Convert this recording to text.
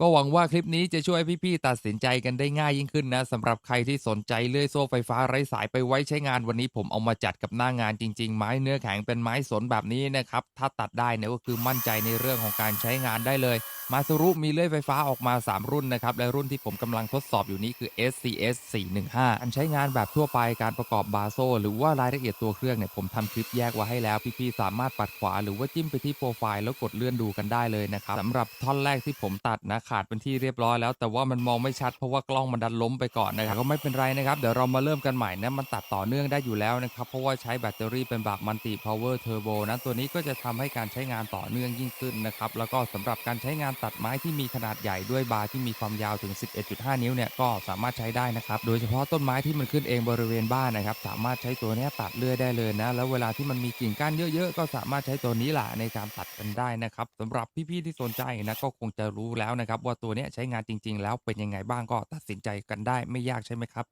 ก็หวังว่าคลิปนี้จะช่วยพี่ๆตัดสินใจกันได้ง่ายยิ่งขึ้นนะสำหรับใครที่สนใจเลื่อยโซ่ไฟฟ้าไร้สายไปไว้ใช้งานวันนี้ผมเอามาจัดกับหน้างานจริง ๆ ไม้เนื้อแข็งเป็นไม้สนแบบนี้นะครับถ้าตัดได้เนี่ยก็คือมั่นใจในเรื่องของการใช้งานได้เลย มาสรุมีเลื่อยไฟฟ้าออกมา 3 รุ่นนะครับ และรุ่นที่ผมกำลังทดสอบอยู่นี้คือ SCS 415 อันใช้งานแบบทั่วไปการประกอบบาโซ หรือว่ารายละเอียดตัวเครื่องเนี่ยผมทำคลิปแยกไว้ให้แล้ว พี่ๆสามารถปัดขวาหรือว่าจิ้มไปที่โปรไฟล์แล้วกดเลื่อนดูกันได้เลยนะครับสำหรับท่อนแรกที่ผมตัดนะขาดเป็นที่เรียบร้อยแล้ว แต่ว่ามันมองไม่ชัดเพราะว่ากล้องมันดันล้มไปก่อนนะครับก็ไม่เป็นไรนะครับเดี๋ยวเรามาเริ่มกันใหม่นะมันตัดต่อเนื่องได้อยู่แล้วนะครับเพราะว่าใช้แบตเตอรี่เป็นแบบมัลติพาวเวอร์เทอร์โบนะตัวนี้ก็จะทำให้การใช้งานต่อเนื่องยิ่งขึ้นนะครับแล้วก็สำหรับการใช้งานตัดไม้ที่มีขนาดใหญ่ด้วยบาร์ที่มีความยาวถึง 11.5 นิ้วเนี่ยก็สามารถใช้ได้นะครับโดยเฉพาะต้นไม้ที่มันขึ้นเองบริเวณบ้านนะครับสามารถใช้ตัวนี้ตัดเลื่อยได้เลยนะแล้วเวลาที่มันมีกิ่งก้านเยอะๆ ก็สามารถใช้ตัวนี้แหละในการตัดกันได้นะครับสำหรับพี่ๆที่สนใจนะก็คงจะรู้แล้วนะครับว่าตัวนี้ใช้งานจริง ๆ แล้วเป็นยังไงบ้างก็ตัดสินใจกันได้ไม่ยากใช่ไหมครับ